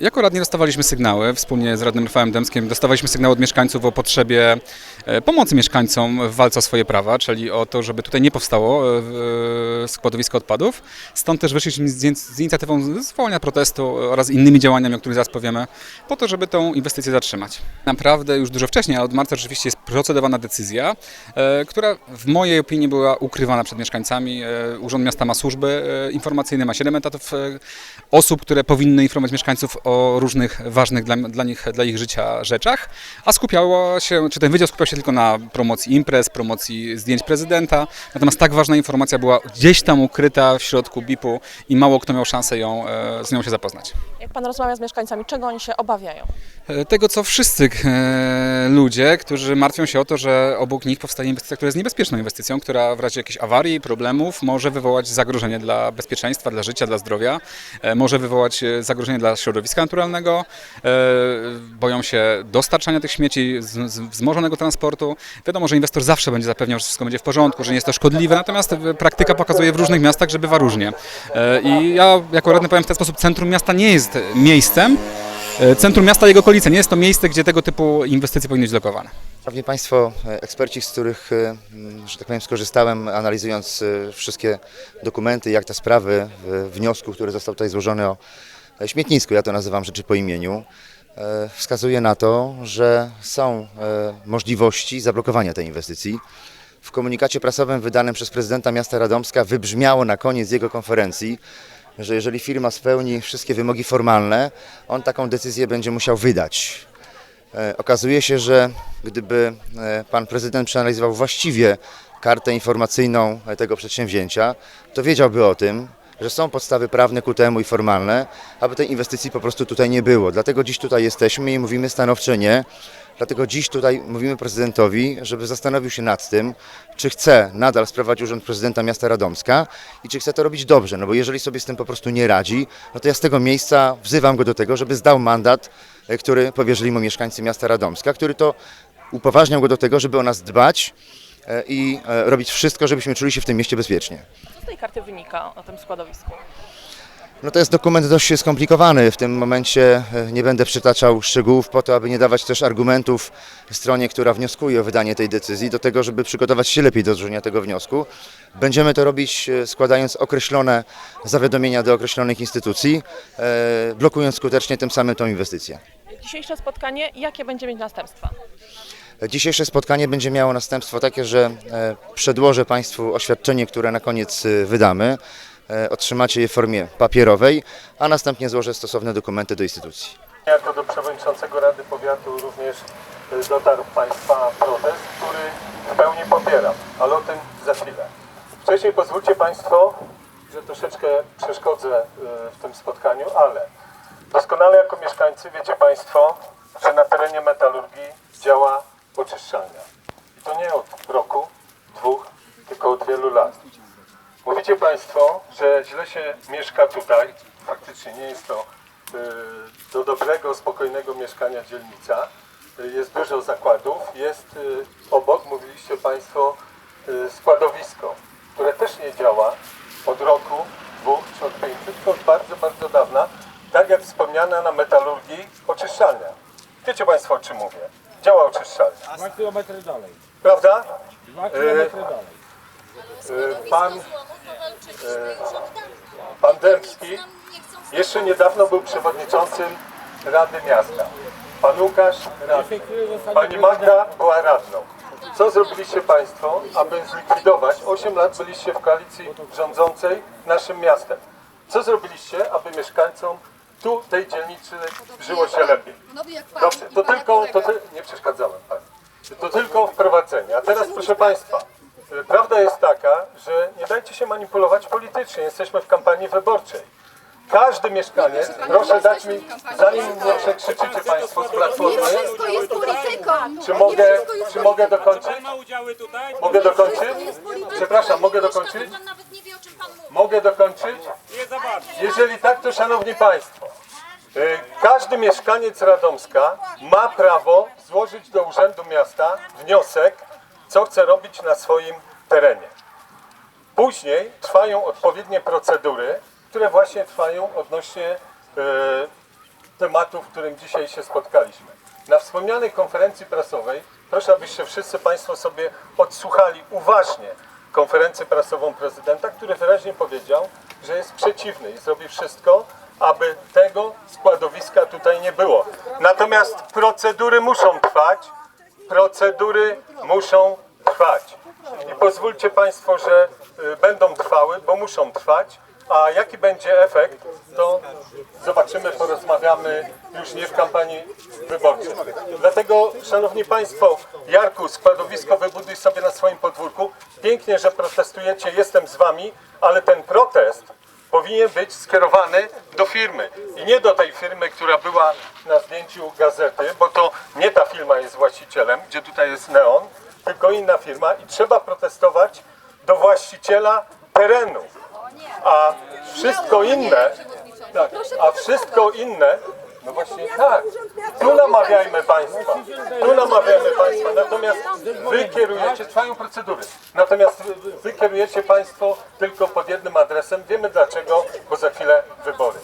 Jako radni dostawaliśmy sygnały, wspólnie z radnym Rafałem Dębskim, dostawaliśmy sygnały od mieszkańców o potrzebie e, pomocy mieszkańcom w walce o swoje prawa, czyli o to, żeby tutaj nie powstało e, e, składowisko odpadów. Stąd też wyszliśmy z, inicjatywą zwolnienia protestu oraz innymi działaniami, o których zaraz powiemy, po to, żeby tą inwestycję zatrzymać. Naprawdę już dużo wcześniej, a od marca rzeczywiście jest procedowana decyzja, e, która w mojej opinii była ukrywana przed mieszkańcami. E, Urząd Miasta ma służby e, informacyjne, ma 7 etatów e, osób, które powinny informować mieszkańców o różnych ważnych dla, dla, nich, dla ich życia rzeczach, a skupiało się, czy ten wydział skupiał się tylko na promocji imprez, promocji zdjęć prezydenta, natomiast tak ważna informacja była gdzieś tam ukryta w środku BIP-u i mało kto miał szansę ją, e, z nią się zapoznać. Jak pan rozmawia z mieszkańcami, czego oni się obawiają? E, Tego, co wszyscy e, ludzie, którzy martwią się o to, że obok nich powstaje inwestycja, która jest niebezpieczną inwestycją, która w razie jakichś awarii, problemów może wywołać zagrożenie dla bezpieczeństwa, dla życia, dla zdrowia, może wywołać zagrożenie dla środowiska naturalnego, e, boją się dostarczania tych śmieci, wzmożonego transportu. Wiadomo, że inwestor zawsze będzie zapewniał, że wszystko będzie w porządku, że nie jest to szkodliwe, natomiast e, praktyka pokazuje w różnych miastach, że bywa różnie. E, I ja jako radny powiem w ten sposób, centrum miasta nie jest miejscem, Centrum miasta i jego okolice nie jest to miejsce, gdzie tego typu inwestycje powinny być lokowane. Szanowni Państwo, eksperci, z których, że tak powiem, skorzystałem, analizując wszystkie dokumenty, jak te sprawy wniosku, który został tutaj złożony o śmietnisku, ja to nazywam rzeczy po imieniu, e, wskazuje na to, że są e, możliwości zablokowania tej inwestycji. W komunikacie prasowym wydanym przez prezydenta miasta Radomska wybrzmiało na koniec jego konferencji, że jeżeli firma spełni wszystkie wymogi formalne, on taką decyzję będzie musiał wydać. E, Okazuje się, że gdyby e, pan prezydent przeanalizował właściwie kartę informacyjną e, tego przedsięwzięcia, to wiedziałby o tym, że są podstawy prawne ku temu i formalne, aby tej inwestycji po prostu tutaj nie było. Dlatego dziś tutaj jesteśmy i mówimy stanowcze nie. Dlatego dziś tutaj mówimy prezydentowi, żeby zastanowił się nad tym, czy chce nadal sprawować urząd prezydenta miasta Radomska i czy chce to robić dobrze. No bo jeżeli sobie z tym po prostu nie radzi, no to ja z tego miejsca wzywam go do tego, żeby zdał mandat, e, który powierzyli mu mieszkańcy miasta Radomska, który to upoważniał go do tego, żeby o nas dbać i e, robić wszystko, żebyśmy czuli się w tym mieście bezpiecznie. Co z tej karty wynika o tym składowisku? No to jest dokument dość skomplikowany. W tym momencie e, nie będę przytaczał szczegółów po to, aby nie dawać też argumentów stronie, która wnioskuje o wydanie tej decyzji, do tego, żeby przygotować się lepiej do złożenia tego wniosku. Będziemy to robić e, składając określone zawiadomienia do określonych instytucji, e, blokując skutecznie tym samym tą inwestycję. Dzisiejsze spotkanie, jakie będzie mieć następstwa? Dzisiejsze spotkanie będzie miało następstwo takie, że e, przedłożę Państwu oświadczenie, które na koniec e, wydamy. E, Otrzymacie je w formie papierowej, a następnie złożę stosowne dokumenty do instytucji. Jako do przewodniczącego Rady Powiatu również dotarł Państwa protest, który w pełni popieram, ale o tym za chwilę. Wcześniej pozwólcie Państwo, że troszeczkę przeszkodzę w tym spotkaniu, ale doskonale jako mieszkańcy wiecie Państwo, że na terenie metalurgii działa oczyszczalnia. I to nie od roku, dwóch, tylko od wielu lat. Mówicie Państwo, że źle się mieszka tutaj. Faktycznie nie jest to y, do dobrego, spokojnego mieszkania dzielnica. Jest dużo zakładów. Jest y, obok, mówiliście Państwo, y, składowisko, które też nie działa od roku, dwóch czy od pięciu, tylko od bardzo, bardzo dawna. Tak jak wspomniana na metalurgii oczyszczalnia. Wiecie Państwo o czym mówię. Działa oczyszczalnia. Dwa kilometry dalej. Prawda? Dwa kilometry dalej. Y, Pan Pan Dębski jeszcze niedawno był przewodniczącym Rady Miasta. Pan Łukasz radny. Pani Magda była radną. Co zrobiliście Państwo, aby zlikwidować? 8 lat byliście w koalicji rządzącej naszym miastem. Co zrobiliście, aby mieszkańcom tu, tej dzielnicy żyło się lepiej? Dobrze, to tylko, to ty, nie przeszkadzałem Pani. To A teraz proszę Państwa, prawda jest taka, że nie dajcie się manipulować politycznie. Jesteśmy w kampanii wyborczej. Każdy mieszkaniec, proszę dać mi, zanim nie przekrzyczycie Państwo z Platformy, Nie wszystko jest polityką. czy mogę, Nie wszystko jest czy mogę dokończyć? Ma udziały tutaj? Mogę dokończyć? Przepraszam, mogę dokończyć? Pan nawet nie wie, o czym pan mówi. Mogę dokończyć? Nie za bardzo. Jeżeli tak, to szanowni państwo, każdy mieszkaniec Radomska ma prawo złożyć do Urzędu Miasta wniosek, co chce robić na swoim terenie. Później trwają odpowiednie procedury, które właśnie trwają odnośnie y, tematu, w którym dzisiaj się spotkaliśmy. Na wspomnianej konferencji prasowej, proszę abyście wszyscy Państwo sobie odsłuchali uważnie konferencję prasową prezydenta, który wyraźnie powiedział, że jest przeciwny i zrobi wszystko, aby tego składowiska tutaj nie było. Natomiast procedury muszą trwać, procedury muszą trwać. I pozwólcie Państwo, że y, będą trwały, bo muszą trwać, a jaki będzie efekt, to zobaczymy, porozmawiamy już nie w kampanii wyborczej. Dlatego, Szanowni Państwo, Jarku, składowisko wybuduj sobie na swoim podwórku. Pięknie, że protestujecie, jestem z Wami, ale ten protest powinien być skierowany do firmy. I nie do tej firmy, która była na zdjęciu gazety, bo to nie ta firma jest właścicielem, gdzie tutaj jest neon, tylko inna firma i trzeba protestować do właściciela terenu. A wszystko inne, tak, a wszystko inne, no właśnie tak, tu namawiajmy Państwa, tu namawiajmy Państwa, natomiast Wy kierujecie, trwają procedury, natomiast kierujecie Państwo tylko pod jednym adresem, wiemy dlaczego, bo za chwilę wybory.